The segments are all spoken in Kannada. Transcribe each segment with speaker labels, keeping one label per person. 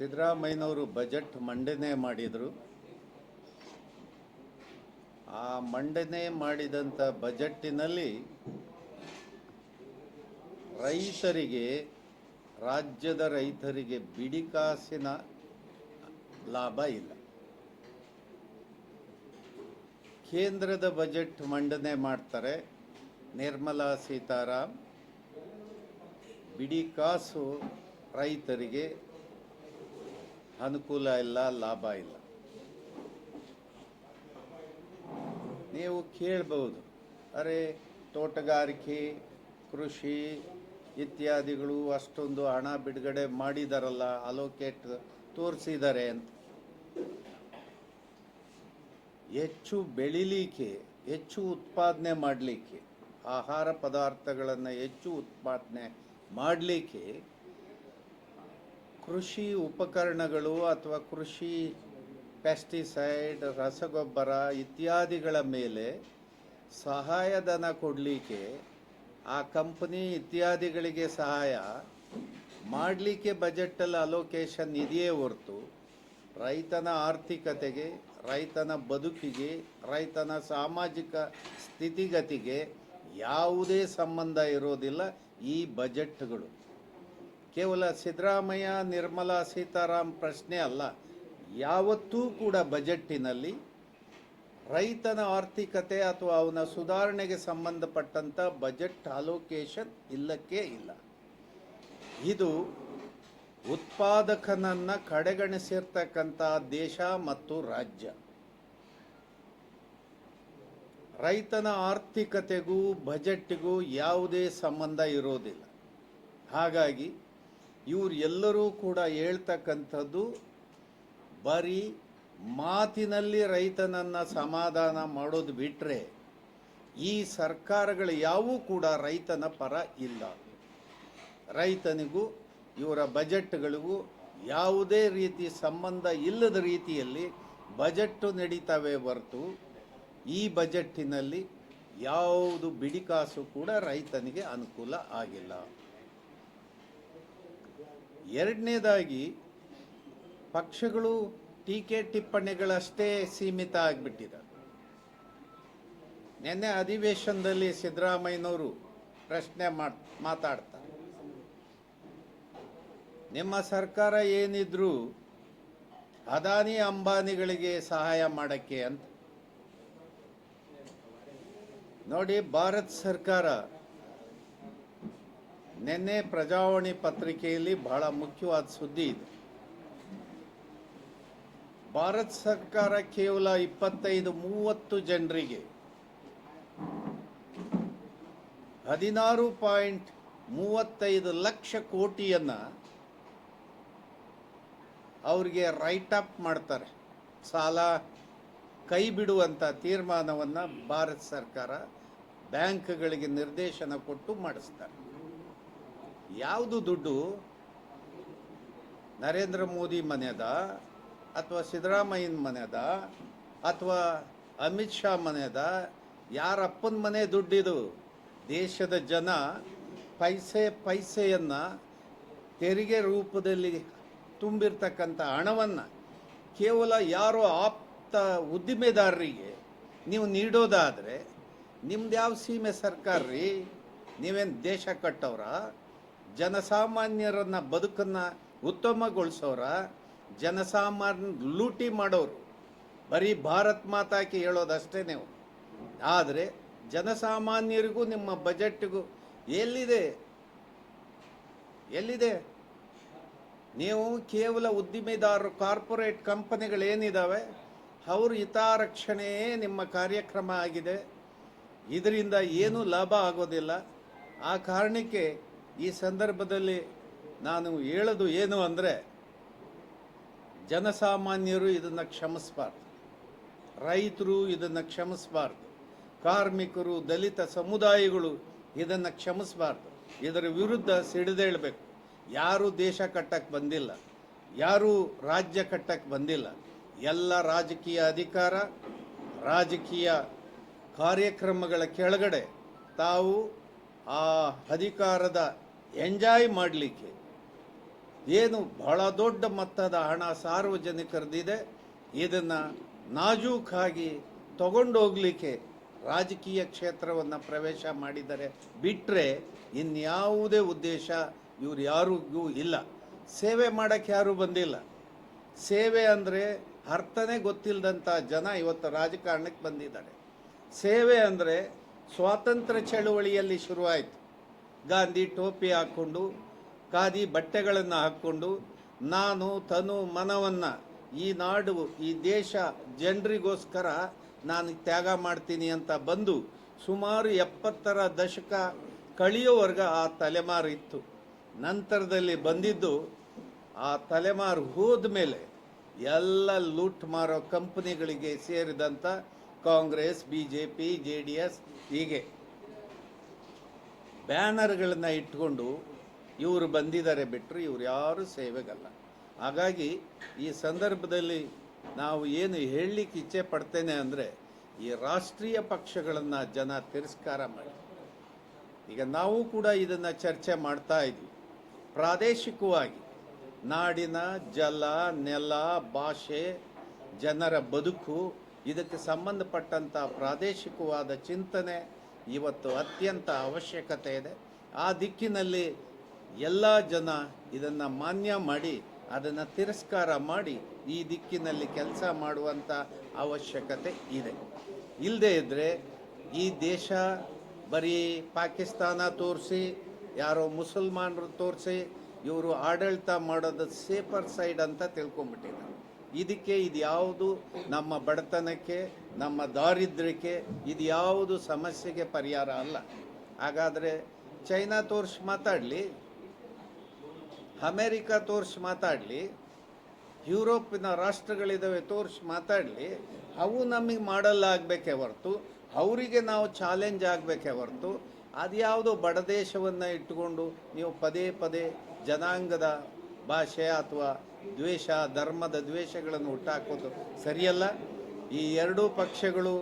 Speaker 1: ಸಿದ್ದರಾಮಯ್ಯನವರು ಬಜೆಟ್ ಮಂಡನೆ ಮಾಡಿದರು. ಆ ಮಂಡನೆ ಮಾಡಿದಂಥ ಬಜೆಟ್ಟಿನಲ್ಲಿ ರೈತರಿಗೆ, ರಾಜ್ಯದ ರೈತರಿಗೆ ಬಿಡಿಕಾಸಿನ ಲಾಭ ಇಲ್ಲ. ಕೇಂದ್ರದ ಬಜೆಟ್ ಮಂಡನೆ ಮಾಡ್ತಾರೆ ನಿರ್ಮಲಾ ಸೀತಾರಾಮ್. ಬಿಡಿಕಾಸು ರೈತರಿಗೆ ಅನುಕೂಲ ಇಲ್ಲ, ಲಾಭ ಇಲ್ಲ. ನೀವು ಕೇಳಬಹುದು. ಅರೆ ತೋಟಗಾರಿಕೆ, ಕೃಷಿ ಇತ್ಯಾದಿಗಳು ಅಷ್ಟೊಂದು ಹಣ ಬಿಡುಗಡೆ ಮಾಡಿದಾರಲ್ಲ ಅಲೋಕೇಟ್ ತೋರಿಸಿದ್ದಾರೆ ಅಂತ. ಹೆಚ್ಚು ಬೆಳಿಲಿಕ್ಕೆ, ಹೆಚ್ಚು ಉತ್ಪಾದನೆ ಮಾಡಲಿಕ್ಕೆ, ಆಹಾರ ಪದಾರ್ಥಗಳನ್ನು ಹೆಚ್ಚು ಉತ್ಪಾದನೆ ಮಾಡಲಿಕ್ಕೆ ಕೃಷಿ ಉಪಕರಣಗಳು ಅಥವಾ ಕೃಷಿ ಪೆಸ್ಟಿಸೈಡ್ ರಸಗೊಬ್ಬರ ಇತ್ಯಾದಿಗಳ ಮೇಲೆ ಸಹಾಯಧನ ಕೊಡಲಿಕ್ಕೆ ಆ ಕಂಪನಿ ಇತ್ಯಾದಿಗಳಿಗೆ ಸಹಾಯ ಮಾಡಲಿಕ್ಕೆ ಬಜೆಟಲ್ಲಿ ಅಲೋಕೇಶನ್ ಇದೆಯೇ ಹೊರತು ರೈತನ ಆರ್ಥಿಕತೆಗೆ, ರೈತನ ಬದುಕಿಗೆ, ರೈತನ ಸಾಮಾಜಿಕ ಸ್ಥಿತಿಗತಿಗೆ ಯಾವುದೇ ಸಂಬಂಧ ಇರೋದಿಲ್ಲ ಈ ಬಜೆಟ್ಗಳು ಕೇವಲ ಸಿದ್ದರಾಮಯ್ಯ, ನಿರ್ಮಲಾ ಸೀತಾರಾಮ್ ಪ್ರಶ್ನೆ ಅಲ್ಲ, ಯಾವತ್ತೂ ಕೂಡ ಬಜೆಟ್ಟಿನಲ್ಲಿ ರೈತನ ಆರ್ಥಿಕತೆ ಅಥವಾ ಅವನ ಸುಧಾರಣೆಗೆ ಸಂಬಂಧಪಟ್ಟಂಥ ಬಜೆಟ್ ಅಲೋಕೇಶನ್ ಇಲ್ಲಕ್ಕೆ ಇಲ್ಲ. ಇದು ಉತ್ಪಾದಕನನ್ನು ಕಡೆಗಣಿಸಿರ್ತಕ್ಕಂಥ ದೇಶ ಮತ್ತು ರಾಜ್ಯ. ರೈತನ ಆರ್ಥಿಕತೆಗೂ ಬಜೆಟ್ಗೂ ಯಾವುದೇ ಸಂಬಂಧ ಇರೋದಿಲ್ಲ. ಹಾಗಾಗಿ ಇವ್ರು ಎಲ್ಲರೂ ಕೂಡ ಹೇಳ್ತಕ್ಕಂಥದ್ದು, ಬರೀ ಮಾತಿನಲ್ಲಿ ರೈತನನ್ನ ಸಮಾಧಾನ ಮಾಡೋದು ಬಿಟ್ಟರೆ ಈ ಸರ್ಕಾರಗಳು ಯಾವೂ ಕೂಡ ರೈತನ ಪರ ಇಲ್ಲ. ರೈತನಿಗೂ, ಇವರ ಬಜೆಟ್ಗಳಿಗೂ ಯಾವುದೇ ರೀತಿ ಸಂಬಂಧ ಇಲ್ಲದ ರೀತಿಯಲ್ಲಿ ಬಜೆಟ್ಟು ನಡೀತವೆ ಹೊರತು ಈ ಬಜೆಟ್ಟಿನಲ್ಲಿ ಯಾವುದು ಬಿಡಿಕಾಸು ಕೂಡ ರೈತನಿಗೆ ಅನುಕೂಲ ಆಗಿಲ್ಲ. ಎರಡನೇದಾಗಿ ಪಕ್ಷಗಳು ಟೀಕೆ ಟಿಪ್ಪಣಿಗಳಷ್ಟೇ ಸೀಮಿತ ಆಗಿಬಿಟ್ಟಿದ್ದಾರೆ ನಿನ್ನೆ ಅಧಿವೇಶನದಲ್ಲಿ ಸಿದ್ದರಾಮಯ್ಯನವರು ಪ್ರಶ್ನೆ ಮಾತಾಡ್ತಾರೆ. ನಿಮ್ಮ ಸರ್ಕಾರ ಏನಿದ್ರು ಅದಾನಿ ಅಂಬಾನಿಗಳಿಗೆ ಸಹಾಯ ಮಾಡಕ್ಕೆ ಅಂತ. ನೋಡಿ, ಭಾರತ ಸರ್ಕಾರ ನಿನ್ನೆ ಪ್ರಜಾವಾಣಿ ಪತ್ರಿಕೆಯಲ್ಲಿ ಬಹಳ ಮುಖ್ಯವಾದ ಸುದ್ದಿ ಇದೆ. ಭಾರತ ಸರ್ಕಾರ ಕೇವಲ ಇಪ್ಪತ್ತೈದು, ಮೂವತ್ತು ಜನರಿಗೆ ಹದಿನಾರು ಪಾಯಿಂಟ್ ಮೂವತ್ತೈದು ಲಕ್ಷ ಕೋಟಿಯನ್ನ ಅವರಿಗೆ ರೈಟ್ ಅಪ್ ಮಾಡ್ತಾರೆ. ಸಾಲ ಕೈ ಬಿಡುವಂಥ ತೀರ್ಮಾನವನ್ನು ಭಾರತ ಸರ್ಕಾರ ಬ್ಯಾಂಕ್ಗಳಿಗೆ ನಿರ್ದೇಶನ ಕೊಟ್ಟು ಮಾಡಿಸ್ತಾರೆ. ಯಾವುದು ದುಡ್ಡು ನರೇಂದ್ರ ಮೋದಿ ಮನೆಯದ ಅಥವಾ ಸಿದ್ದರಾಮಯ್ಯನ ಮನೆಯದ ಅಥವಾ ಅಮಿತ್ ಶಾ ಮನೆಯದ? ಯಾರ ಅಪ್ಪನ ಮನೆ ದುಡ್ಡಿದು? ದೇಶದ ಜನ ಪೈಸೆ ಪೈಸೆಯನ್ನು ತೆರಿಗೆ ರೂಪದಲ್ಲಿ ತುಂಬಿರ್ತಕ್ಕಂಥ ಹಣವನ್ನು ಕೇವಲ ಯಾರೋ ಆಪ್ತ ಉದ್ದಿಮೆದಾರರಿಗೆ ನೀವು ನೀಡೋದಾದರೆ ನಿಮ್ದು ಯಾವ ಸೀಮೆ ಸರ್ಕಾರ ರೀ ನೀವೇನು ದೇಶ ಕಟ್ಟವ್ರ? ಜನಸಾಮಾನ್ಯರನ್ನ ಬದುಕನ್ನು ಉತ್ತಮಗೊಳಿಸೋರ, ಜನಸಾಮಾನ್ಯ ಲೂಟಿ ಮಾಡೋರು. ಬರೀ ಭಾರತ್ ಮಾತಾಕಿ ಹೇಳೋದಷ್ಟೇ ನೀವು. ಆದರೆ ಜನಸಾಮಾನ್ಯರಿಗೂ ನಿಮ್ಮ ಬಜೆಟ್ಗೂ ಎಲ್ಲಿದೆ? ಎಲ್ಲಿದೆ? ನೀವು ಕೇವಲ ಉದ್ದಿಮೆದಾರರು, ಕಾರ್ಪೊರೇಟ್ ಕಂಪನಿಗಳೇನಿದ್ದಾವೆ ಅವ್ರ ಹಿತಾರಕ್ಷಣೆಯೇ ನಿಮ್ಮ ಕಾರ್ಯಕ್ರಮ ಆಗಿದೆ. ಇದರಿಂದ ಏನೂ ಲಾಭ ಆಗೋದಿಲ್ಲ. ಆ ಕಾರಣಕ್ಕೆ ಈ ಸಂದರ್ಭದಲ್ಲಿ ನಾನು ಹೇಳೋದು ಏನು ಅಂದರೆ, ಜನಸಾಮಾನ್ಯರು ಇದನ್ನು ಕ್ಷಮಿಸಬಾರ್ದು. ರೈತರು ಇದನ್ನು ಕ್ಷಮಿಸಬಾರ್ದು. ಕಾರ್ಮಿಕರು, ದಲಿತ ಸಮುದಾಯಗಳು ಇದನ್ನು ಕ್ಷಮಿಸಬಾರ್ದು. ಇದರ ವಿರುದ್ಧ ಸಿಡಿದೇಳಬೇಕು. ಯಾರು ದೇಶ ಕಟ್ಟಕ್ಕೆ ಬಂದಿಲ್ಲ. ಯಾರೂ ರಾಜ್ಯ ಕಟ್ಟಕ್ಕೆ ಬಂದಿಲ್ಲ. ಎಲ್ಲ ರಾಜಕೀಯ ಅಧಿಕಾರ, ರಾಜಕೀಯ ಕಾರ್ಯಕ್ರಮಗಳ ಕೆಳಗಡೆ ತಾವು ಆ ಅಧಿಕಾರದ ಎಂಜಾಯ್ ಮಾಡಲಿಕ್ಕೆ. ಏನು ಬಹಳ ದೊಡ್ಡ ಮೊತ್ತದ ಹಣ ಸಾರ್ವಜನಿಕರದಿದೆ. ಇದನ್ನು ನಾಜೂಕಾಗಿ ತಗೊಂಡೋಗ್ಲಿಕ್ಕೆ ರಾಜಕೀಯ ಕ್ಷೇತ್ರವನ್ನು ಪ್ರವೇಶ ಮಾಡಿದರೆ ಬಿಟ್ಟರೆ ಇನ್ಯಾವುದೇ ಉದ್ದೇಶ ಇವ್ರು ಯಾರಿಗೂ ಇಲ್ಲ. ಸೇವೆ ಮಾಡೋಕ್ಕೆ ಯಾರೂ ಬಂದಿಲ್ಲ. ಸೇವೆ ಅಂದರೆ ಅರ್ಥನೇ ಗೊತ್ತಿಲ್ಲದಂಥ ಜನ ಇವತ್ತು ರಾಜಕಾರಣಕ್ಕೆ ಬಂದಿದ್ದಾರೆ. ಸೇವೆ ಅಂದರೆ ಸ್ವಾತಂತ್ರ್ಯ ಚಳುವಳಿಯಲ್ಲಿ ಶುರುವಾಯಿತು. ಗಾಂಧಿ ಟೋಪಿ ಹಾಕ್ಕೊಂಡು, ಖಾದಿ ಬಟ್ಟೆಗಳನ್ನು ಹಾಕ್ಕೊಂಡು, ನಾನು, ತನು, ಮನವನ್ನು ಈ ನಾಡು, ಈ ದೇಶ ಜನರಿಗೋಸ್ಕರ ನಾನು ತ್ಯಾಗ ಮಾಡ್ತೀನಿ ಅಂತ ಬಂದು ಸುಮಾರು ಎಪ್ಪತ್ತರ ದಶಕ ಕಳೆಯೋವರೆಗೆ ಆ ತಲೆಮಾರು ಇತ್ತು. ನಂತರದಲ್ಲಿ ಬಂದಿದ್ದು ಆ ತಲೆಮಾರು ಹೋದ ಮೇಲೆ ಎಲ್ಲ ಲೂಟ್ ಮಾರೋ ಕಂಪನಿಗಳಿಗೆ ಸೇರಿದಂಥ Congress B J P J D S ಹೀಗೆ ಬ್ಯಾನರ್ಗಳನ್ನ ಇಟ್ಕೊಂಡು ಇವರು ಬಂದಿದ್ದಾರೆ ಬಿಟ್ಟರು ಇವರು ಯಾರು ಸೇವೆಗಲ್ಲ. ಹಾಗಾಗಿ ಈ ಸಂದರ್ಭದಲ್ಲಿ ನಾವು ಏನು ಹೇಳಲಿಕ್ಕೆ ಇಚ್ಛೆ ಪಡ್ತೇನೆ ಅಂದರೆ ಈ ರಾಷ್ಟ್ರೀಯ ಪಕ್ಷಗಳನ್ನು ಜನ ತಿರಸ್ಕಾರ ಮಾಡಿ. ಈಗ ನಾವು ಕೂಡ ಇದನ್ನು ಚರ್ಚೆ ಮಾಡ್ತಾ ಇದ್ದೀವಿ ಪ್ರಾದೇಶಿಕವಾಗಿ ನಾಡಿನ ಜಲ, ನೆಲ, ಭಾಷೆ, ಜನರ ಬದುಕು, ಇದಕ್ಕೆ ಸಂಬಂಧಪಟ್ಟಂಥ ಪ್ರಾದೇಶಿಕವಾದ ಚಿಂತನೆ ಇವತ್ತು ಅತ್ಯಂತ ಅವಶ್ಯಕತೆ ಇದೆ. ಆ ದಿಕ್ಕಿನಲ್ಲಿ ಎಲ್ಲ ಜನ ಇದನ್ನು ಮಾನ್ಯ ಮಾಡಿ, ಅದನ್ನು ತಿರಸ್ಕಾರ ಮಾಡಿ ಈ ದಿಕ್ಕಿನಲ್ಲಿ ಕೆಲಸ ಮಾಡುವಂಥ ಅವಶ್ಯಕತೆ ಇದೆ. ಇಲ್ಲದೇ ಇದ್ದರೆ ಈ ದೇಶ ಬರೀ ಪಾಕಿಸ್ತಾನ ತೋರಿಸಿ, ಯಾರೋ ಮುಸಲ್ಮಾನರು ತೋರಿಸಿ, ಇವರು ಆಡಳಿತ ಮಾಡೋದು ಸೇಫರ್ ಸೈಡ್ ಅಂತ ತಿಳ್ಕೊಂಬಿಟ್ಟಿದ್ದಾರೆ ಇದಕ್ಕೆ ಇದು ಯಾವುದು ನಮ್ಮ ಬಡತನಕ್ಕೆ, ನಮ್ಮ ದಾರಿದ್ರ್ಯಕ್ಕೆ ಇದು ಯಾವುದು ಸಮಸ್ಯೆಗೆ ಪರಿಹಾರ ಅಲ್ಲ. ಹಾಗಾದರೆ ಚೈನಾ ತೋರಿಸಿ ಮಾತಾಡಲಿ, ಅಮೇರಿಕ ತೋರಿಸಿ ಮಾತಾಡಲಿ, ಯುರೋಪಿನ ರಾಷ್ಟ್ರಗಳಿದ್ದಾವೆ ತೋರಿಸಿ ಮಾತಾಡಲಿ, ಅವು ನಮಗೆ ಮಾಡಲ್ಲ ಆಗಬೇಕೇ ಹೊರತು, ಅವರಿಗೆ ನಾವು ಚಾಲೆಂಜ್ ಆಗಬೇಕೇ ಹೊರತು, ಅದ್ಯಾವುದೋ ಬಡದೇಶವನ್ನು ಇಟ್ಟುಕೊಂಡು ನೀವು ಪದೇ ಪದೇ ಜನಾಂಗದ ಭಾಷೆ ಅಥವಾ ದ್ವೇಷ, ಧರ್ಮದ ದ್ವೇಷಗಳನ್ನು ಹುಟ್ಟಾಕೋದು ಸರಿಯಲ್ಲ? ಈ ಎರಡೂ ಪಕ್ಷಗಳು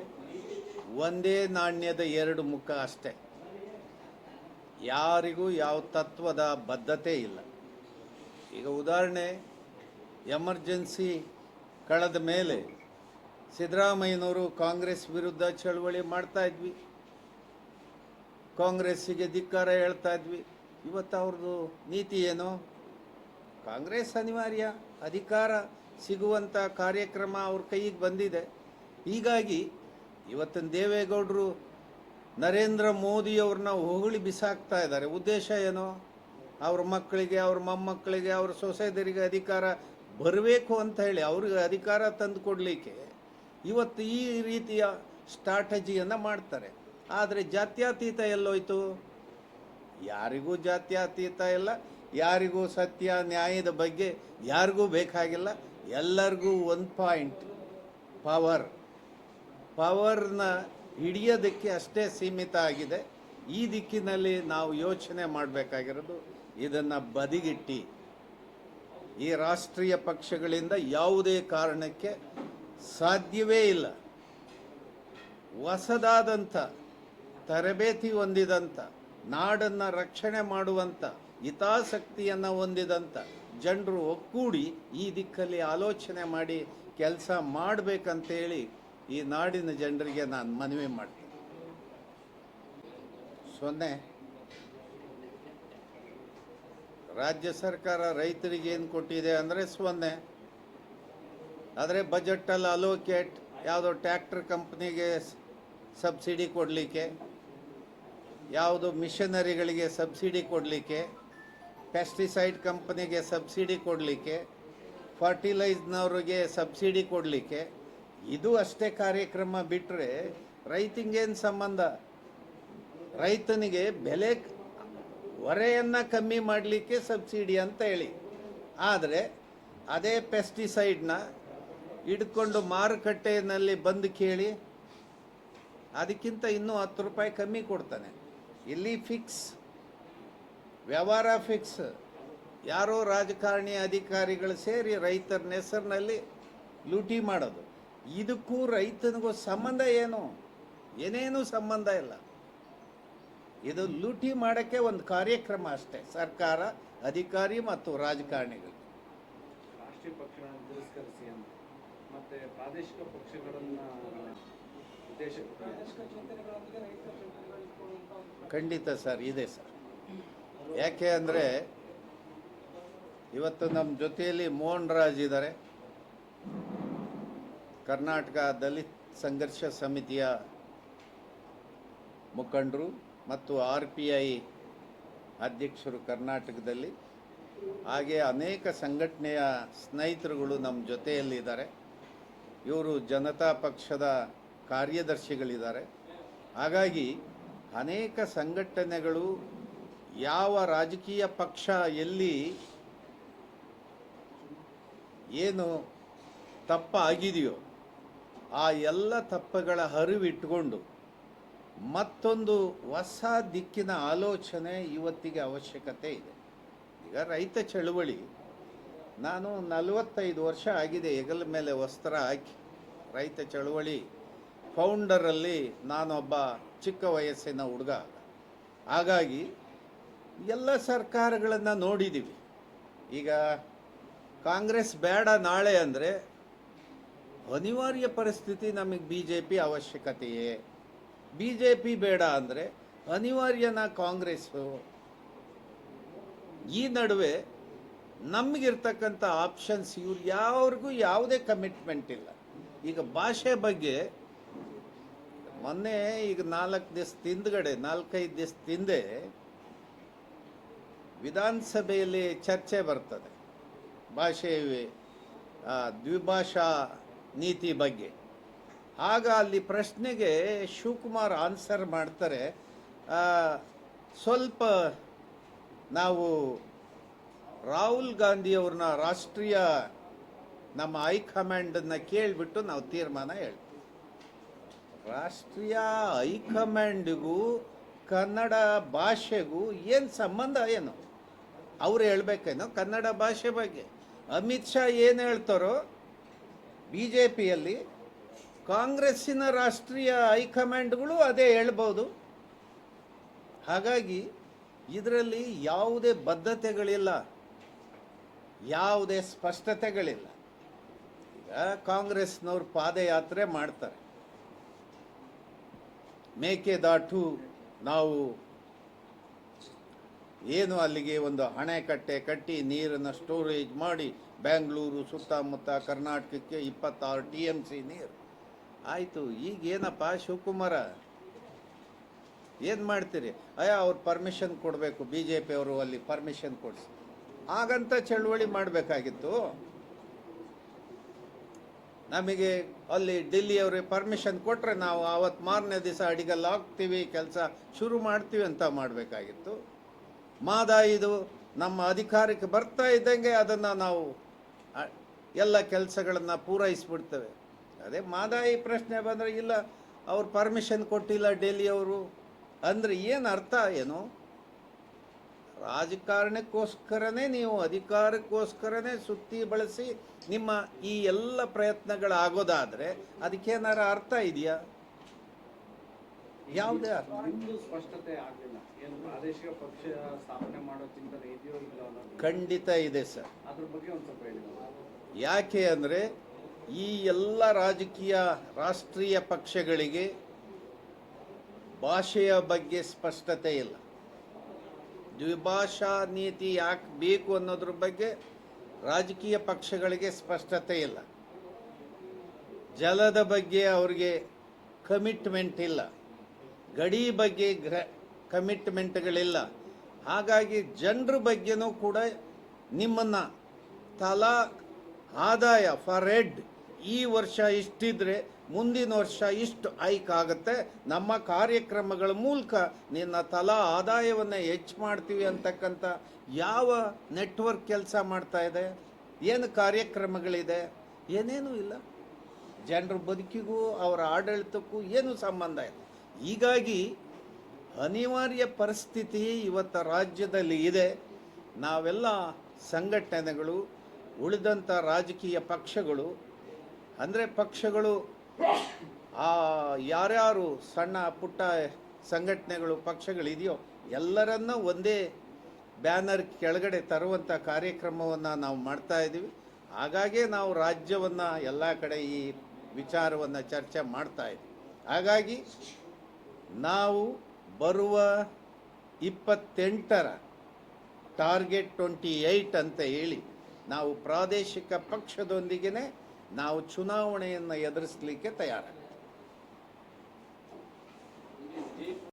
Speaker 1: ಒಂದೇ ನಾಣ್ಯದ ಎರಡು ಮುಖ ಅಷ್ಟೇ. ಯಾರಿಗೂ ಯಾವ ತತ್ವದ ಬದ್ಧತೆ ಇಲ್ಲ. ಈಗ ಉದಾಹರಣೆ, ಎಮರ್ಜೆನ್ಸಿ ಕಳೆದ ಮೇಲೆ ಸಿದ್ದರಾಮಯ್ಯನವರು ಕಾಂಗ್ರೆಸ್ ವಿರುದ್ಧ ಚಳವಳಿ ಮಾಡ್ತಾ ಇದ್ವಿ. ಕಾಂಗ್ರೆಸ್ಸಿಗೆ ಧಿಕ್ಕಾರ ಹೇಳ್ತಾ ಇದ್ವಿ. ಇವತ್ತು ಅವ್ರದ್ದು ನೀತಿ ಏನು? ಕಾಂಗ್ರೆಸ್ ಅನಿವಾರ್ಯ, ಅಧಿಕಾರ ಸಿಗುವಂಥ ಕಾರ್ಯಕ್ರಮ ಅವ್ರ ಕೈಗೆ ಬಂದಿದೆ. ಹೀಗಾಗಿ ಇವತ್ತಿನ ದೇವೇಗೌಡರು ನರೇಂದ್ರ ಮೋದಿಯವ್ರನ್ನ ಹೊಗಳಿ ಬಿಸಾಕ್ತಾ ಇದ್ದಾರೆ. ಉದ್ದೇಶ ಏನು? ಅವ್ರ ಮಕ್ಕಳಿಗೆ, ಅವ್ರ ಮೊಮ್ಮಕ್ಕಳಿಗೆ, ಅವ್ರ ಸೊಸೆದರಿಗೆ ಅಧಿಕಾರ ಬರಬೇಕು ಅಂತ ಹೇಳಿ ಅವ್ರಿಗೆ ಅಧಿಕಾರ ತಂದು ಕೊಡಲಿಕ್ಕೆ ಇವತ್ತು ಈ ರೀತಿಯ ಸ್ಟ್ರಾಟಜಿಯನ್ನು ಮಾಡ್ತಾರೆ. ಆದರೆ ಜಾತ್ಯತೀತ ಎಲ್ಲೋಯ್ತು? ಯಾರಿಗೂ ಜಾತ್ಯತೀತ ಇಲ್ಲ. ಯಾರಿಗೂ ಸತ್ಯ ನ್ಯಾಯದ ಬಗ್ಗೆ ಯಾರಿಗೂ ಬೇಕಾಗಿಲ್ಲ. ಎಲ್ಲರಿಗೂ ಒಂದು ಪಾಯಿಂಟ್ ಪವರ್ ಪವರ್ನ ಹಿಡಿಯೋದಕ್ಕೆ ಅಷ್ಟೇ ಸೀಮಿತ ಆಗಿದೆ. ಈ ದಿಕ್ಕಿನಲ್ಲಿ ನಾವು ಯೋಚನೆ ಮಾಡಬೇಕಾಗಿರೋದು ಇದನ್ನು ಬದಿಗಿಟ್ಟಿ. ಈ ರಾಷ್ಟ್ರೀಯ ಪಕ್ಷಗಳಿಂದ ಯಾವುದೇ ಕಾರಣಕ್ಕೆ ಸಾಧ್ಯವೇ ಇಲ್ಲ. ಹೊಸದಾದಂಥ, ತರಬೇತಿ ಹೊಂದಿದಂಥ, ನಾಡನ್ನು ರಕ್ಷಣೆ ಮಾಡುವಂಥ ಹಿತಾಸಕ್ತಿಯನ್ನು ಹೊಂದಿದಂಥ ಜನರು ಒಕ್ಕೂಡಿ ಈ ದಿಕ್ಕಲ್ಲಿ ಆಲೋಚನೆ ಮಾಡಿ ಕೆಲಸ ಮಾಡಬೇಕಂತೇಳಿ ಈ ನಾಡಿನ ಜನರಿಗೆ ನಾನು ಮನವಿ ಮಾಡ್ತೀನಿ. ಸೊನ್ನೆ, ರಾಜ್ಯ ಸರ್ಕಾರ ರೈತರಿಗೆ ಏನು ಕೊಟ್ಟಿದೆ ಅಂದರೆ ಸೊನ್ನೆ, ಆದರೆ ಬಜೆಟಲ್ಲಿ ಅಲೋಕೇಟ್ ಯಾವುದೋ ಟ್ಯಾಕ್ಟರ್ ಕಂಪ್ನಿಗೆ ಸಬ್ಸಿಡಿ ಕೊಡಲಿಕ್ಕೆ, ಯಾವುದು ಮಿಷನರಿಗಳಿಗೆ ಸಬ್ಸಿಡಿ ಕೊಡಲಿಕ್ಕೆ ಪೆಸ್ಟಿಸೈಡ್ ಕಂಪನಿಗೆ ಸಬ್ಸಿಡಿ ಕೊಡಲಿಕ್ಕೆ ಫರ್ಟಿಲೈಸ್ನವ್ರಿಗೆ ಸಬ್ಸಿಡಿ ಕೊಡಲಿಕ್ಕೆ, ಇದು ಅಷ್ಟೇ ಕಾರ್ಯಕ್ರಮ ಬಿಟ್ಟರೆ ರೈತಂಗೇನು ಸಂಬಂಧ? ರೈತನಿಗೆ ಬೆಲೆ ಹೊರೆಯನ್ನು ಕಮ್ಮಿ ಮಾಡಲಿಕ್ಕೆ ಸಬ್ಸಿಡಿ ಅಂತ ಹೇಳಿ. ಆದರೆ ಅದೇ ಪೆಸ್ಟಿಸೈಡ್ನ ಹಿಡ್ಕೊಂಡು ಮಾರುಕಟ್ಟೆಯಲ್ಲಿ ಬಂದು ಕೇಳಿ, ಅದಕ್ಕಿಂತ ಇನ್ನೂ ಹತ್ತು ರೂಪಾಯಿ ಕಮ್ಮಿ ಕೊಡ್ತಾನೆ. ಇಲ್ಲಿ ಫಿಕ್ಸ್ ವ್ಯವಹಾರ ಫಿಕ್ಸ್ ಯಾರೋ ರಾಜಕಾರಣಿ ಅಧಿಕಾರಿಗಳು ಸೇರಿ ರೈತರ ಹೆಸರಿನಲ್ಲಿ ಲೂಟಿ ಮಾಡೋದು. ಇದಕ್ಕೂ ರೈತನಿಗೂ ಸಂಬಂಧ ಏನು? ಏನೇನೂ ಸಂಬಂಧ ಇಲ್ಲ. ಇದು ಲೂಟಿ ಮಾಡೋಕ್ಕೆ ಒಂದು ಕಾರ್ಯಕ್ರಮ ಅಷ್ಟೇ. ಸರ್ಕಾರ ಅಧಿಕಾರಿ ಮತ್ತು ರಾಜಕಾರಣಿಗಳು.
Speaker 2: ರಾಷ್ಟ್ರೀಯ ಪಕ್ಷಗಳನ್ನು ತಿರಸ್ಕರಿಸಿ ಅಂತ. ಮತ್ತೆ ಪ್ರಾದೇಶಿಕ ಪಕ್ಷಗಳನ್ನ ಉದ್ದೇಶ
Speaker 1: ಖಂಡಿತ ಸರ್ ಇದೆ ಸರ್. ಯಾಕೆ ಅಂದರೆ ಇವತ್ತು ನಮ್ಮ ಜೊತೆಯಲ್ಲಿ ಮೋಹನ್ ರಾಜ್ ಇದ್ದಾರೆ. ಕರ್ನಾಟಕ ದಲಿತ್ ಸಂಘರ್ಷ ಸಮಿತಿಯ ಮುಖಂಡರು ಮತ್ತು ಆರ್ ಪಿ ಐ ಅಧ್ಯಕ್ಷರು ಕರ್ನಾಟಕದಲ್ಲಿ. ಹಾಗೆ ಅನೇಕ ಸಂಘಟನೆಯ ಸ್ನೇಹಿತರುಗಳು ನಮ್ಮ ಜೊತೆಯಲ್ಲಿದ್ದಾರೆ. ಇವರು ಜನತಾ ಪಕ್ಷದ ಕಾರ್ಯದರ್ಶಿಗಳಿದ್ದಾರೆ. ಹಾಗಾಗಿ ಅನೇಕ ಸಂಘಟನೆಗಳು ಯಾವ ರಾಜಕೀಯ ಪಕ್ಷ ಎಲ್ಲಿ ಏನು ತಪ್ಪಾಗಿದೆಯೋ ಆ ಎಲ್ಲ ತಪ್ಪುಗಳ ಹರಿವಿಟ್ಟುಕೊಂಡು ಮತ್ತೊಂದು ಹೊಸ ದಿಕ್ಕಿನ ಆಲೋಚನೆ ಇವತ್ತಿಗೆ ಅವಶ್ಯಕತೆ ಇದೆ. ಈಗ ರೈತ ಚಳುವಳಿ, ನಾನು ನಲವತ್ತೈದು ವರ್ಷ ಆಗಿದೆ, ಹೆಗಲ ಮೇಲೆ ವಸ್ತ್ರ ಹಾಕಿ ರೈತ ಚಳುವಳಿ. ಫೌಂಡರಲ್ಲಿ ನಾನೊಬ್ಬ ಚಿಕ್ಕ ವಯಸ್ಸಿನ ಹುಡುಗ. ಹಾಗಾಗಿ ಎಲ್ಲ ಸರ್ಕಾರಗಳನ್ನು ನೋಡಿದ್ದೀವಿ ಈಗ ಕಾಂಗ್ರೆಸ್ ಬೇಡ ನಾಳೆ ಅಂದರೆ ಅನಿವಾರ್ಯ ಪರಿಸ್ಥಿತಿ ನಮಗೆ ಬಿ ಜೆ ಪಿ ಅವಶ್ಯಕತೆಯೇ. ಬಿ ಜೆ ಪಿ ಬೇಡ ಅಂದರೆ ಅನಿವಾರ್ಯನ ಕಾಂಗ್ರೆಸ್ಸು. ಈ ನಡುವೆ ನಮಗಿರ್ತಕ್ಕಂಥ ಆಪ್ಷನ್ಸ್ ಇವ್ರು ಯಾವ್ರಿಗೂ ಯಾವುದೇ ಕಮಿಟ್ಮೆಂಟ್ ಇಲ್ಲ. ಈಗ ಭಾಷೆ ಬಗ್ಗೆ ಮೊನ್ನೆ ಈಗ ನಾಲ್ಕು ದಿವಸ ತಿಂದ್ಗಡೆ, ನಾಲ್ಕೈದು ದಿವಸ ತಿಂದೆ ವಿಧಾನಸಭೆಯಲ್ಲಿ ಚರ್ಚೆ ಬರ್ತದೆ. ಭಾಷೆ ದ್ವಿಭಾಷಾ ನೀತಿ ಬಗ್ಗೆ. ಆಗ ಅಲ್ಲಿ ಪ್ರಶ್ನೆಗೆ ಶಿವಕುಮಾರ್ ಆನ್ಸರ್ ಮಾಡ್ತಾರೆ. ಸ್ವಲ್ಪ ನಾವು ರಾಹುಲ್ ಗಾಂಧಿಯವ್ರನ್ನ ರಾಷ್ಟ್ರೀಯ ನಮ್ಮ ಹೈಕಮಾಂಡನ್ನು ಕೇಳಿಬಿಟ್ಟು ನಾವು ತೀರ್ಮಾನ ಹೇಳ್ತೀವಿ. ರಾಷ್ಟ್ರೀಯ ಹೈಕಮಾಂಡಿಗೂ ಕನ್ನಡ ಭಾಷೆಗೂ ಏನು ಸಂಬಂಧ ಏನು? ಅವ್ರು ಹೇಳ್ಬೇಕೇನೋ? ಕನ್ನಡ ಭಾಷೆ ಬಗ್ಗೆ. ಅಮಿತ್ ಶಾ ಏನು ಹೇಳ್ತಾರೋ ಬಿ ಜೆ ಪಿಯಲ್ಲಿ ಕಾಂಗ್ರೆಸ್ಸಿನ ರಾಷ್ಟ್ರೀಯ ಹೈಕಮಾಂಡ್ಗಳು ಅದೇ ಹೇಳ್ಬೋದು. ಹಾಗಾಗಿ ಇದರಲ್ಲಿ ಯಾವುದೇ ಬದ್ಧತೆಗಳಿಲ್ಲ. ಯಾವುದೇ ಸ್ಪಷ್ಟತೆಗಳಿಲ್ಲ. ಈಗ ಕಾಂಗ್ರೆಸ್ನವ್ರು ಪಾದಯಾತ್ರೆ ಮಾಡ್ತಾರೆ. ಮೇಕೆದಾಟು ನಾವು ಏನು ಅಲ್ಲಿಗೆ ಒಂದು ಅಣೆಕಟ್ಟೆ ಕಟ್ಟಿ ನೀರನ್ನು ಸ್ಟೋರೇಜ್ ಮಾಡಿ ಬೆಂಗಳೂರು ಸುತ್ತಮುತ್ತ ಕರ್ನಾಟಕಕ್ಕೆ ಇಪ್ಪತ್ತಾರು ಟಿ ಎಂ ಸಿ ನೀರು. ಆಯಿತು, ಈಗ ಏನಪ್ಪ ಶಿವಕುಮಾರ? ಏನು ಮಾಡ್ತೀರಿ? ಅಯ್ಯ, ಅವ್ರು ಪರ್ಮಿಷನ್ ಕೊಡಬೇಕು ಬಿ ಜೆ ಪಿಯವರು ಅಲ್ಲಿ ಪರ್ಮಿಷನ್ ಕೊಡಿಸಿ. ಹಾಗಂತ ಚಳುವಳಿ ಮಾಡಬೇಕಾಗಿತ್ತು. ನಮಗೆ ಅಲ್ಲಿ ಡೆಲ್ಲಿಯವ್ರಿಗೆ ಪರ್ಮಿಷನ್ ಕೊಟ್ಟರೆ ನಾವು ಆವತ್ತು ಮಾರನೇ ದಿವಸ ಅಡಿಗೆಲ್ಲ ಹಾಕ್ತೀವಿ, ಕೆಲಸ ಶುರು ಮಾಡ್ತೀವಿ ಅಂತ ಮಾಡಬೇಕಾಗಿತ್ತು. ಮಾದಾಯಿದು ನಮ್ಮ ಅಧಿಕಾರಕ್ಕೆ ಬರ್ತಾ ಇದ್ದಂಗೆ ಅದನ್ನು ನಾವು ಎಲ್ಲ ಕೆಲಸಗಳನ್ನು ಪೂರೈಸಿಬಿಡ್ತೇವೆ. ಅದೇ ಮಾದಾಯಿ ಪ್ರಶ್ನೆ ಬಂದರೆ, ಇಲ್ಲ, ಅವ್ರು ಪರ್ಮಿಷನ್ ಕೊಟ್ಟಿಲ್ಲ ಡೆಲ್ಲಿಯವರು. ಅಂದರೆ ಏನು ಅರ್ಥ ಏನು? ರಾಜಕಾರಣಕ್ಕೋಸ್ಕರನೇ ನೀವು ಅಧಿಕಾರಕ್ಕೋಸ್ಕರನೇ ಸುತ್ತಿ ಬಳಸಿ ನಿಮ್ಮ ಈ ಎಲ್ಲ ಪ್ರಯತ್ನಗಳಾಗೋದಾದರೆ ಅದಕ್ಕೇನಾರ ಅರ್ಥ ಇದೆಯಾ? ಯಾವುದೇ
Speaker 2: ಸ್ಪಷ್ಟತೆ ಆಗಲಿಲ್ಲ. ಏನು ಪ್ರಾದೇಶಿಕ ಪಕ್ಷ ಸ್ಥಾಪನೆ ಮಾಡೋ ಚಿಂತನೆ ಇದೆಯೋ ಇಲ್ಲ
Speaker 1: ಖಂಡಿತ ಇದೆ ಸರ್.
Speaker 2: ಅದ್ರ ಬಗ್ಗೆ ಒಂದು ಸ್ವಲ್ಪ
Speaker 1: ಯಾಕೆ ಅಂದರೆ ಈ ಎಲ್ಲ ರಾಜಕೀಯ ರಾಷ್ಟ್ರೀಯ ಪಕ್ಷಗಳಿಗೆ ಭಾಷೆಯ ಬಗ್ಗೆ ಸ್ಪಷ್ಟತೆ ಇಲ್ಲ. ದ್ವಿಭಾಷಾ ನೀತಿ ಯಾಕೆ ಬೇಕು ಅನ್ನೋದ್ರ ಬಗ್ಗೆ ರಾಜಕೀಯ ಪಕ್ಷಗಳಿಗೆ ಸ್ಪಷ್ಟತೆ ಇಲ್ಲ. ಜಲದ ಬಗ್ಗೆ ಅವ್ರಿಗೆ ಕಮಿಟ್ಮೆಂಟ್ ಇಲ್ಲ. ಗಡಿ ಬಗ್ಗೆ ಗ್ರ ಕಮಿಟ್ಮೆಂಟ್ಗಳಿಲ್ಲ ಹಾಗಾಗಿ ಜನರ ಬಗ್ಗೆನೂ ಕೂಡ ನಿಮ್ಮನ್ನು ತಲಾ ಆದಾಯ ಫಾರ್ ಹೆಡ್ ಈ ವರ್ಷ ಇಷ್ಟಿದ್ರೆ ಮುಂದಿನ ವರ್ಷ ಇಷ್ಟು ಹೈಕ್ ಆಗುತ್ತೆ. ನಮ್ಮ ಕಾರ್ಯಕ್ರಮಗಳ ಮೂಲಕ ನಿನ್ನ ತಲಾ ಆದಾಯವನ್ನು ಹೆಚ್ಚು ಮಾಡ್ತೀವಿ ಅಂತಕ್ಕಂಥ ಯಾವ ನೆಟ್ವರ್ಕ್ ಕೆಲಸ ಮಾಡ್ತಾ ಇದೆ? ಏನು ಕಾರ್ಯಕ್ರಮಗಳಿದೆ? ಏನೇನೂ ಇಲ್ಲ. ಜನರ ಬದುಕಿಗೂ, ಅವರ ಆಡಳಿತಕ್ಕೂ ಏನು ಸಂಬಂಧ ಇಲ್ಲ. ಹೀಗಾಗಿ ಅನಿವಾರ್ಯ ಪರಿಸ್ಥಿತಿ ಇವತ್ತು ರಾಜ್ಯದಲ್ಲಿ ಇದೆ. ನಾವೆಲ್ಲ ಸಂಘಟನೆಗಳು ಉಳಿದಂಥ ರಾಜಕೀಯ ಪಕ್ಷಗಳು, ಅಂದರೆ ಪಕ್ಷಗಳು ಆ ಯಾರ್ಯಾರು ಸಣ್ಣ ಪುಟ್ಟ ಸಂಘಟನೆಗಳು, ಪಕ್ಷಗಳಿದೆಯೋ ಎಲ್ಲರನ್ನ ಒಂದೇ ಬ್ಯಾನರ್ ಕೆಳಗಡೆ ತರುವಂಥ ಕಾರ್ಯಕ್ರಮವನ್ನು ನಾವು ಮಾಡ್ತಾ ಇದ್ದೀವಿ. ಹಾಗಾಗೇ ನಾವು ರಾಜ್ಯವನ್ನು ಎಲ್ಲ ಕಡೆ ಈ ವಿಚಾರವನ್ನು ಚರ್ಚೆ ಮಾಡ್ತಾ ಇದ್ದೀವಿ. ಹಾಗಾಗಿ ನಾವು ಬರುವ ಇಪ್ಪತ್ತೆಂಟರ ಟಾರ್ಗೆಟ್ ಟ್ವೆಂಟಿ ಏಯ್ಟ್ ಅಂತ ಹೇಳಿ ನಾವು ಪ್ರಾದೇಶಿಕ ಪಕ್ಷದೊಂದಿಗೆ ನಾವು ಚುನಾವಣೆಯನ್ನು ಎದುರಿಸಲಿಕ್ಕೆ ತಯಾರಾಗ್ತೀವಿ.